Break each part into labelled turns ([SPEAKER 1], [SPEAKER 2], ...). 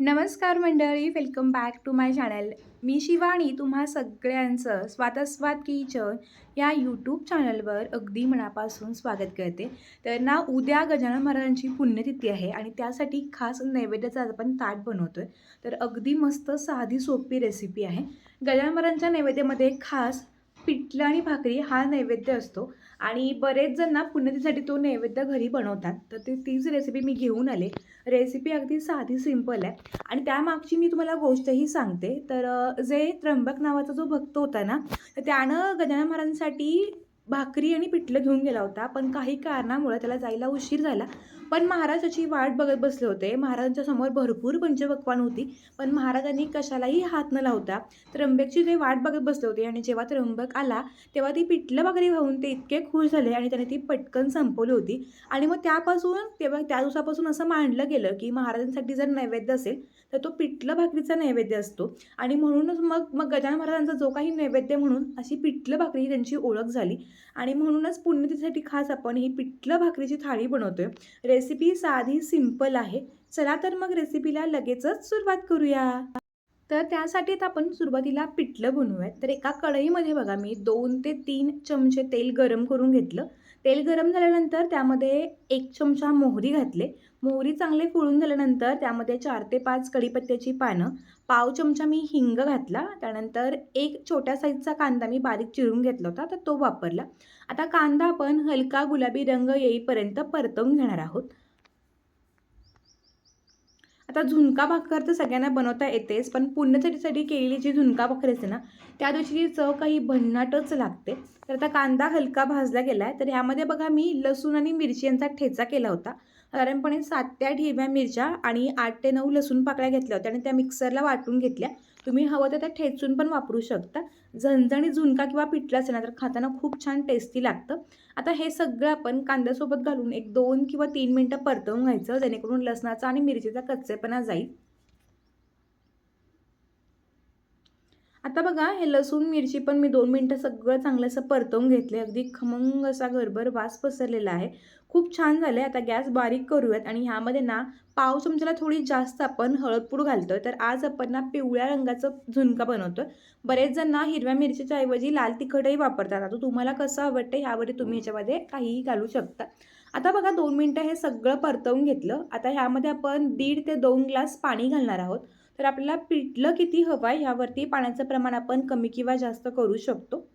[SPEAKER 1] नमस्कार मंडळी welcome back to my channel मी शिवानी तुम्हा सगळ्यांचं स्वातस्वाद किचन या यूट्यूब चॅनलवर अगदी मनापासून स्वागत करते. तर ना उद्या गजानन महाराजांची पुण्यतिथी आहे आणि त्यासाठी खास नैवेद्याचा आपण ताट बनवतो आहे तर अगदी मस्त साधी सोपी रेसिपी आहे. गजानन महाराजांच्या नैवेद्यामध्ये खास पिठलं आणि भाकरी हा नैवेद्य असतो. आणि बरेच जण ना पुण्यतीसाठी तो नैवेद्य घरी बनवतात. तर ते तीच रेसिपी मी घेऊन आले. रेसिपी अगदी साधी सिंपल आहे. आणि त्यामागची मी तुम्हाला गोष्टही सांगते. तर जे त्र्यंबक नावाचा जो भक्त होता ना तर त्यानं गजानन महाराजांसाठी भाकरी आणि पिठलं घेऊन गेला होता पण काही कारणामुळे त्याला जायला उशीर झाला. पण महाराजाची वाट बघत बसले होते. महाराजांच्या समोर भरपूर पंचपक्वान होती पण महाराजांनी कशालाही हात न लावता त्र्यंबकची ते वाट बघत बसले होते. आणि जेव्हा त्र्यंबक आला तेव्हा ती पिठलं भाकरी खाऊन ते इतके खुश झाले आणि त्याने ती पटकन संपवली होती. आणि मग त्यापासून तेव्हा त्या दिवसापासून असं मांडलं गेलं की महाराजांसाठी जर नैवेद्य असेल तर तो पिठलं भाकरीचा नैवेद्य असतो. आणि म्हणूनच मग मग गजानन महाराजांचा जो काही नैवेद्य म्हणून अशी पिठलं भाकरी ही त्यांची ओळख झाली. आणि म्हणूनच पुण्यतिथीसाठी खास आपण ही पिठलं भाकरीची थाळी बनवतोय. रेसिपी साधी सिंपल आहे. चला तर मग रेसिपीला लगेचच सुरुवात करूया. तर त्यासाठी आपण सुरुवातीला पिठलं बनवूयात. तर एका कढईमध्ये बघा मी दोन ते तीन चमचे तेल गरम करून घेतलं. तेल गरम झाल्यानंतर त्यामध्ये एक चमचा मोहरी घातले. मोहरी चांगले फुळून झाल्यानंतर त्यामध्ये चार ते पाच कढीपत्त्याची पानं पाव चमचा मी हिंग घातला. त्यानंतर एक छोट्या साईजचा कांदा मी बारीक चिरून घेतला होता तर तो वापरला. आता कांदा आपण हलका गुलाबी रंग येईपर्यंत परतवून घेणार आहोत. आता झुणका भाकर तर सगळ्यांना बनवता येतेच पण पुण्यचरीसाठी केलेली जी झुणका भाकर असते ना त्या दिवशीची चव काही भन्नाटच लागते. तर आता कांदा हलका भाजला गेला आहे तर ह्यामध्ये बघा मी लसूण आणि मिरची यांचा ठेचा केला होता. साधारणपणे सात ते आठ हिरव्या मिरच्या आणि आठ ते नऊ लसूण पाकळ्या घेतल्या होत्या आणि त्या मिक्सरला वाटून घेतल्या. तुम्ही हवं तर त्या ठेचून पण वापरू शकता. झणझणी झुणका किंवा पिठला असेल ना तर खाताना खूप छान टेस्टी लागतं. आता हे सगळं आपण कांद्यासोबत घालून एक दोन किंवा तीन मिनटं परतवून घ्यायचं जेणेकरून लसणाचा आणि मिरचीचा कच्चेपणा जाईल. आता बघा हे लसूण मिरची पण मी दोन मिनटं सगळं चांगलं असं परतवून घेतले अगदी खमंग असा घरभर वास पसरलेला आहे. खूप छान झालं आहे आता गॅस बारीक करूयात आणि ह्यामध्ये ना पाव चमच्याला थोडी जास्त आपण हळदपूड घालतोय. तर आज आपण ना पिवळ्या रंगाचं झुणका बनवतोय. बरेच जण ना हिरव्या मिरचीच्या ऐवजी लाल तिखटही वापरतात. आता तुम्हाला कसं आवडतं ह्यावर तुम्ही ह्याच्यामध्ये काहीही घालू शकता. आता बघा दोन मिनटं हे सगळं परतवून घेतलं. आता ह्यामध्ये आपण दीड ते दोन ग्लास पाणी घालणार आहोत. तर आपल्याला पिठलं किती हवं आहे? ह्यावरती पाण्याचं प्रमाण आपण कमी किंवा जास्त करू शकतो.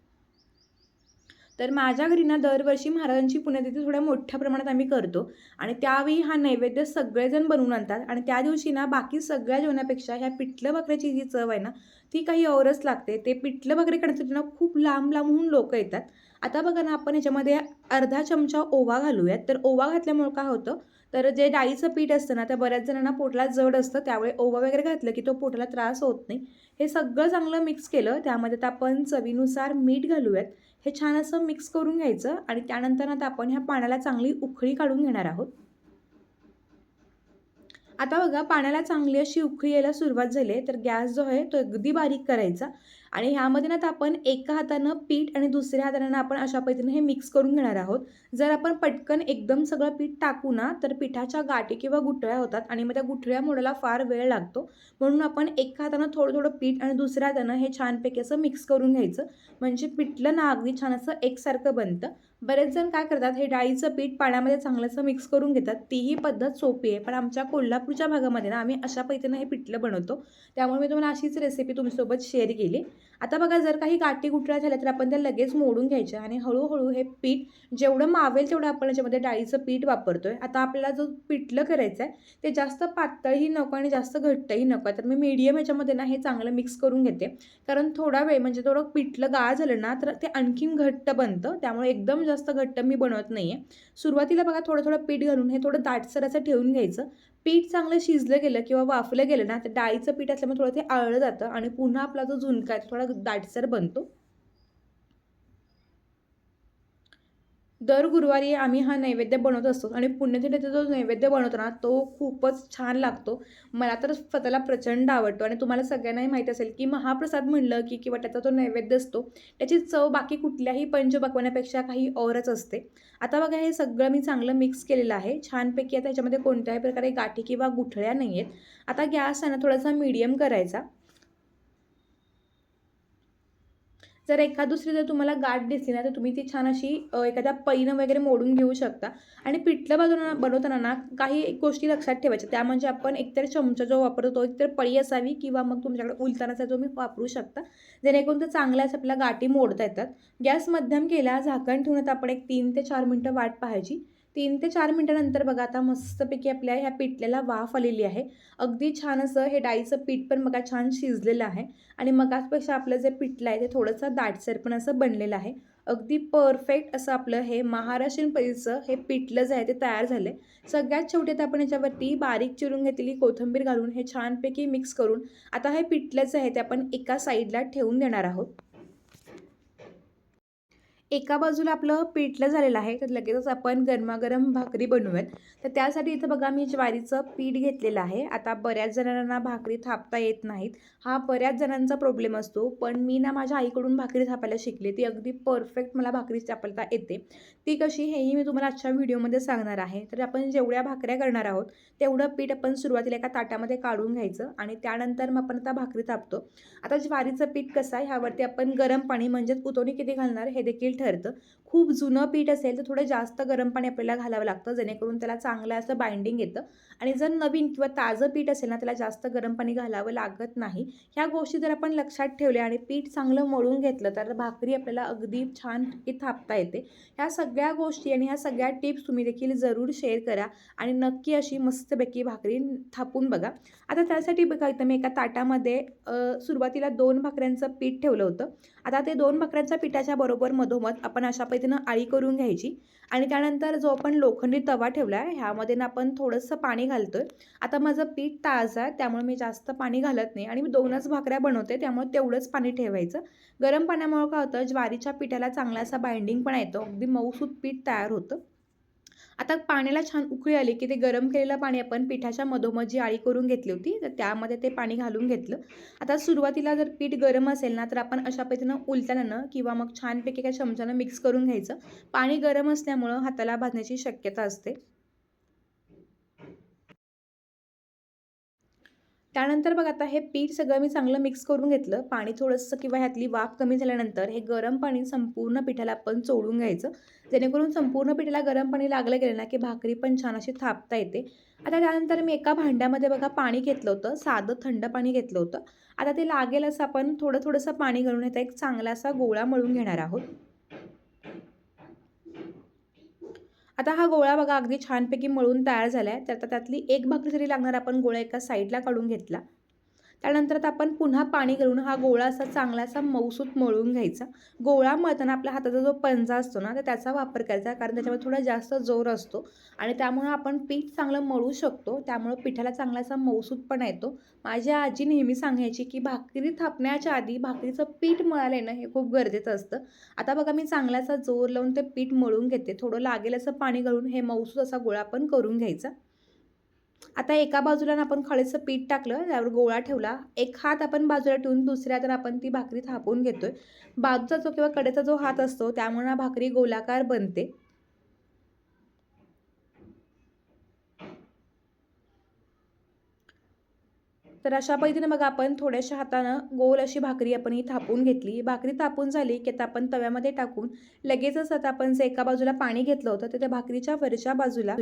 [SPEAKER 1] तर माझ्या घरी ना दरवर्षी महाराजांची पुण्यतिथी थोड्या मोठ्या प्रमाणात आम्ही करतो. आणि त्यावेळी हा नैवेद्य सगळेजण बनवून आणतात. आणि त्या दिवशी ना बाकी सगळ्या जेवणापेक्षा ह्या पिठलं भाकरीची जी चव आहे ना ती काही औरच लागते. ते पिठलं भाकरी करण्यासाठी ना खूप लांब लांबहून लोक येतात. आता बघा ना आपण ह्याच्यामध्ये अर्धा चमचा ओवा घालूयात. तर ओवा घातल्यामुळे काय होतं तर जे डाळीचं पीठ असतं ना त्या बऱ्याच जणांना पोटला जड असतं. त्यावेळी ओवा वगैरे घातलं की तो पोटाला त्रास होत नाही. हे सगळं चांगलं मिक्स केलं. त्यामध्ये आता आपण चवीनुसार मीठ घालूयात. हे छान असं मिक्स करून घ्यायचं आणि त्यानंतर आता आपण ह्या पाण्याला चांगली उखळी काढून घेणार आहोत. आता बघा पाण्याला चांगली अशी उखळी यायला सुरुवात झाली आहे. तर गॅस जो आहे तो अगदी बारीक करायचा. आणि ह्यामध्ये ना आपण एका हातानं पीठ आणि दुसऱ्या हातानं आपण अशा पद्धतीने हे मिक्स करून घेणार आहोत. जर आपण पटकन एकदम सगळं पीठ टाकू ना तर पिठाच्या गाठी किंवा गुठळ्या होतात आणि मग त्या गुठळ्या मोडायला फार वेळ लागतो. म्हणून आपण एका हातानं थोडं थोडं पीठ आणि दुसऱ्या हातानं हे छानपैकी असं मिक्स करून घ्यायचं. म्हणजे पिठलं ना अगदी छान असं एकसारखं बनतं. बरेच जण काय करतात हे डाळीचं पीठ पाण्यामध्ये चांगलंसं मिक्स करून घेतात. तीही पद्धत सोपी आहे पण आमच्या कोल्हापूरच्या भागामध्ये ना आम्ही अशा पद्धतीनं हे पिठलं बनवतो. त्यामुळे मी तुम्हाला अशीच रेसिपी तुमच्यासोबत शेअर केली. आता बघा जर काही गाठी गुठळ्या झाल्या तर आपण त्या लगेच मोडून घ्यायच्या आणि हळूहळू हे पीठ जेवढं मावेल तेवढं आपण याच्यामध्ये डाळीचं पीठ वापरतो आहे आता आपल्याला जो पिठलं करायचं आहे ते जास्त पातळही नको आणि जास्त घट्टही नको तर मी मीडियम याच्यामध्ये ना हे चांगलं मिक्स करून घेते. कारण थोडा वेळ म्हणजे थोडं पिठलं गाळ झालं ना तर ते आणखीन घट्ट बनतं. त्यामुळे एकदम जास्त घट्ट मी बनवत नाही आहे सुरुवातीला बघा थोडं थोडं पीठ घालून हे थोडं दाटसर असं ठेवून घ्यायचं. पीठ चांगलं शिजलं गेलं किंवा वाफलं गेलं ना तर डाळीचं पीठ असल्यामुळे थोडं ते आळलं जातं आणि पुन्हा आपला जो झुणका आहे तो थोडा दाटसर बनतो. दर गुरुवारी आम्ही हा नैवेद्य बनवत असतो आणि पुण्यतिथीचा जो नैवेद्य बनवतो ना तो खूपच छान लागतो. मला तर स्वतःला प्रचंड आवडतो आणि तुम्हाला सगळ्यांनाही माहीत असेल की महाप्रसाद म्हणलं की किंवा त्याचा जो नैवेद्य असतो त्याची चव बाकी कुठल्याही पंचपक्वानापेक्षा काही औरच असते. आता बघा हे सगळं मी चांगलं मिक्स केलेलं आहे. छानपैकी आता ह्याच्यामध्ये कोणत्याही प्रकारे गाठी किंवा गुठळ्या नाही आहेत आता गॅस आहे ना थोडासा मीडियम करायचा. जर एखाद दुसरी जर तुम्हाला गाठ दिसली ना तर तुम्ही ती छान अशी एखाद्या पैनं वगैरे मोडून घेऊ शकता. आणि पिठलं बनवताना बनवताना ना काही गोष्टी लक्षात ठेवायच्या. त्या म्हणजे आपण एकतर चमचा जो वापरतो तो एकतर पळी असावी किंवा मग तुमच्याकडे उलतानाचा जो मी वापरू शकता. जेणेकरून तर चांगल्याच आपल्या गाठी मोडता येतात. गॅस मध्यम केला झाकण ठेवून आपण एक तीन ते चार मिनटं वाट पाहायची. तीन ते चार मिनटानंतर बघा आता मस्तपैकी आपल्या ह्या पिठल्याला वाफ आलेली आहे. अगदी छान असं हे डाळीचं पीठ पण बघा छान शिजलेलं आहे. आणि मगाचपेक्षा आपलं जे पिठलं आहे ते थोडंसं दाटसर पण असं बनलेलं आहे. अगदी परफेक्ट असं आपलं हे महाराष्ट्रीयन परीचं हे पिठलं जे आहे ते तयार झालं आहे सगळ्यात शेवटी आता आपण याच्यावरती बारीक चिरून घेतलेली कोथिंबीर घालून हे छानपैकी मिक्स करून आता हे पिठलं जे आहे ते आपण एका साईडला ठेवून देणार आहोत. एका बाजूला आपलं पिठलं झालेलं आहे तर लगेचच आपण गरमागरम भाकरी बनवूयात. तर त्यासाठी इथं बघा मी ज्वारीचं पीठ घेतलेलं आहे. आता बऱ्याच जणांना भाकरी थापता येत नाहीत. हा बऱ्याच जणांचा प्रॉब्लेम असतो पण मी ना माझ्या आईकडून भाकरी थापायला शिकले. ती अगदी परफेक्ट मला भाकरी थापता येते. ती कशी हेही मी तुम्हाला आजच्या व्हिडिओमध्ये सांगणार आहे. तर आपण जेवढ्या भाकऱ्या करणार आहोत तेवढं पीठ आपण सुरुवातीला एका ताटामध्ये काढून घ्यायचं आणि त्यानंतर मग आपण आता भाकरी थापतो. आता ज्वारीचं पीठ कसं आहे ह्यावरती आपण गरम पाणी म्हणजेच उतवणी किती घालणार हे देखील ठरतं. खूप जुनं पीठ असेल तर थोडं जास्त गरम पाणी आपल्याला घालावं लागतं जेणेकरून त्याला चांगलं असं बाइंडिंग येतं. आणि जर नवीन किंवा ताजं पीठ असेल ना त्याला जास्त गरम पाणी घालावं लागत नाही. ह्या गोष्टी जर आपण लक्षात ठेवल्या आणि पीठ चांगलं मळून घेतलं तर भाकरी आपल्याला अगदी छान थापता येते. ह्या सगळ्या गोष्टी आणि ह्या सगळ्या टिप्स तुम्ही देखील जरूर शेअर करा आणि नक्की अशी मस्तपैकी भाकरी थापून बघा. आता त्यासाठी बघा इथं मी एका ताटामध्ये सुरुवातीला दोन भाकऱ्यांचं पीठ ठेवलं होतं. आता ते दोन भाकऱ्यांच्या पिठाच्या बरोबर मधोमध आपण अशा पद्धतीनं आळी करून घ्यायची. आणि त्यानंतर जो आपण लोखंडी तवा ठेवला आहे ह्यामध्ये ना आपण थोडंसं पाणी घालतोय. आता माझं पीठ ताजं आहे त्यामुळे मी जास्त पाणी घालत नाही. आणि मी दोनच भाकऱ्या बनवते त्यामुळे तेवढंच पाणी ठेवायचं. गरम पाण्यामुळे काय होतं ज्वारीच्या पिठाला चांगला असा बाइंडिंग पण येतो. अगदी मऊसूत पीठ तयार होतं. आता पाण्याला छान उकळी आली की ते गरम केलेलं पाणी आपण पिठाच्या मधोमध जी आळी करून घेतली होती तर त्यामध्ये ते पाणी घालून घेतलं. आता सुरुवातीला जर पीठ गरम असेल ना तर आपण अशा पद्धतीनं उलटल्यानं किंवा मग छानपैकी काय चमच्यानं मिक्स करून घ्यायचं. पाणी गरम असल्यामुळं हाताला भाजण्याची शक्यता असते. त्यानंतर बघा आता हे पीठ सगळं मी चांगलं मिक्स करून घेतलं. पाणी थोडंसं किंवा ह्यातली वाफ कमी झाल्यानंतर हे गरम पाणी संपूर्ण पिठाला आपण चोळून घ्यायचं. जेणेकरून संपूर्ण पिठाला गरम पाणी लागलं गेलं ना की भाकरी पण छान अशी थापता येते. आता त्यानंतर मी एका भांड्यामध्ये बघा पाणी घेतलं होतं साधं थंड पाणी घेतलं होतं. आता ते लागेल असं आपण थोडं थोडंसं पाणी घालून याचा एक चांगला असा गोळा मळून घेणार आहोत. आता हा गोळा बघा अगदी छानपैकी मळून तयार झाला आहे तर आता त्यातली एक भाकरीसाठी लागणार आपण गोळा एका साईडला काढून घेतला त्यानंतर आता आपण पुन्हा पाणी घालून हा गोळा असा चांगला असा मऊसूत मळून घ्यायचा. गोळा मळताना आपल्या हाताचा जो पंजा असतो ना तर त्याचा वापर करायचा कारण त्याच्यामध्ये थोडा जास्त जोर असतो आणि त्यामुळं आपण पीठ चांगलं मळू शकतो. त्यामुळं पिठाला चांगला असा मऊसूतपणा येतो. माझी आजी नेहमी सांगायची की भाकरी थापण्याच्या आधी भाकरीचं पीठ मळायला येणं हे खूप गरजेचं असतं. आता बघा मी चांगलासा जोर लावून ते पीठ मळून घेते. थोडं लागेल असं पाणी घालून हे मऊसूत असा गोळा पण करून घ्यायचा. आता एका बाजूला आपण खळीचं पीठ टाकलं त्यावर गोळा ठेवला. एक हात आपण बाजूला ठेवून दुसऱ्या तर आपण ती भाकरी थापून घेतोय. बाजूचा जो किंवा कडेचा जो हात असतो त्यामुळे ना भाकरी गोलाकार बनते. तर अशा पद्धतीने मग आपण थोड्याशा हातानं गोल अशी भाकरी आपण ही थापून घेतली. भाकरी थापून झाली की आता आपण तव्यामध्ये टाकून लगेचच आता आपण जे एका बाजूला पाणी घेतलं होतं तर त्या भाकरीच्या वरच्या बाजूला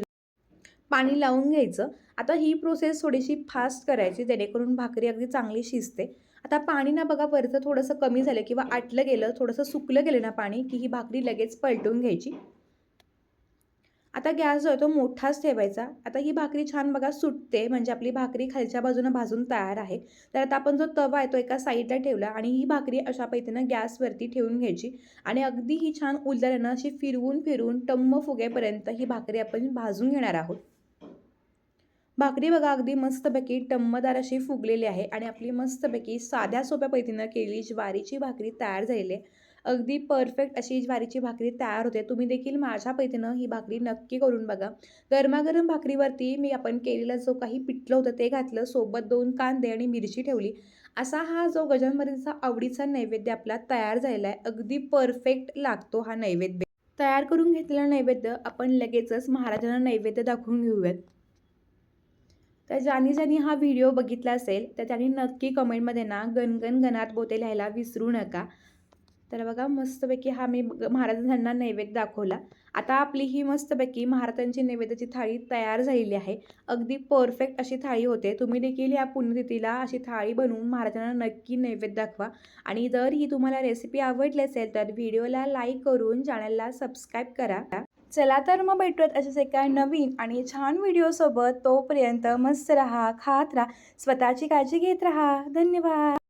[SPEAKER 1] पाणी लावून घ्यायचं. आता ही प्रोसेस थोडीशी फास्ट करायची जेणेकरून भाकरी अगदी चांगली शिजते. आता पाणी ना बघा वरचं थोडंसं कमी झालं किंवा आटलं गेलं थोडंसं सुकलं गेलं ना पाणी की ही भाकरी लगेच पलटून घ्यायची. आता गॅस जो आहे तो मोठाच ठेवायचा. आता ही भाकरी छान बघा सुटते म्हणजे आपली भाकरी खालच्या बाजूनं भाजून तयार आहे. तर आता आपण जो तवा आहे तो एका साईडला ठेवला आणि ही भाकरी अशा पैतीनं गॅसवरती ठेवून घ्यायची. आणि अगदी ही छान उलदाऱ्यानं अशी फिरवून फिरवून टम्म फुगेपर्यंत ही भाकरी आपण भाजून घेणार आहोत. भाकरी बघा अगदी मस्तपैकी टम्मदार अशी फुगलेली आहे आणि आपली मस्तपैकी साध्या सोप्या पद्धतीनं केलेली ज्वारीची भाकरी तयार झालेली आहे. अगदी परफेक्ट अशी ज्वारीची भाकरी तयार होते. तुम्ही देखील माझ्या पद्धतीनं ही भाकरी नक्की करून बघा. गरमागरम भाकरीवरती मी आपण केलेला जो काही पिठलं होतं ते घातलं. सोबत दोन कांदे आणि मिरची ठेवली. असा हा जो गजानमरीचा आवडीचा नैवेद्य आपला तयार झालेला आहे. अगदी परफेक्ट लागतो हा नैवेद्य. तयार करून घेतलेला नैवेद्य आपण लगेचच महाराजांना नैवेद्य दाखवून घेऊयात. तर ज्यांनी ज्यांनी हा व्हिडिओ बघितला असेल तर त्यांनी नक्की कमेंटमध्ये ना गणगण गणात बोते लिहायला विसरू नका. तर बघा मस्तपैकी हा मी महाराजांना नैवेद्य दाखवला. आता आपली ही मस्तपैकी महाराजांची नैवेद्याची थाळी तयार झालेली आहे. अगदी परफेक्ट अशी थाळी होते. तुम्ही देखील या पुण्यतिथीला अशी थाळी बनवून महाराजांना नक्की नैवेद्य दाखवा. आणि जर ही तुम्हाला रेसिपी आवडली असेल तर व्हिडिओला लाईक करून चॅनलला सबस्क्राईब करा. चला तर मग भेटूयात अशाच एका नवीन आणि छान व्हिडिओसोबत तोपर्यंत मस्त राहा खात राहा स्वतःची काळजी घेत राहा. धन्यवाद.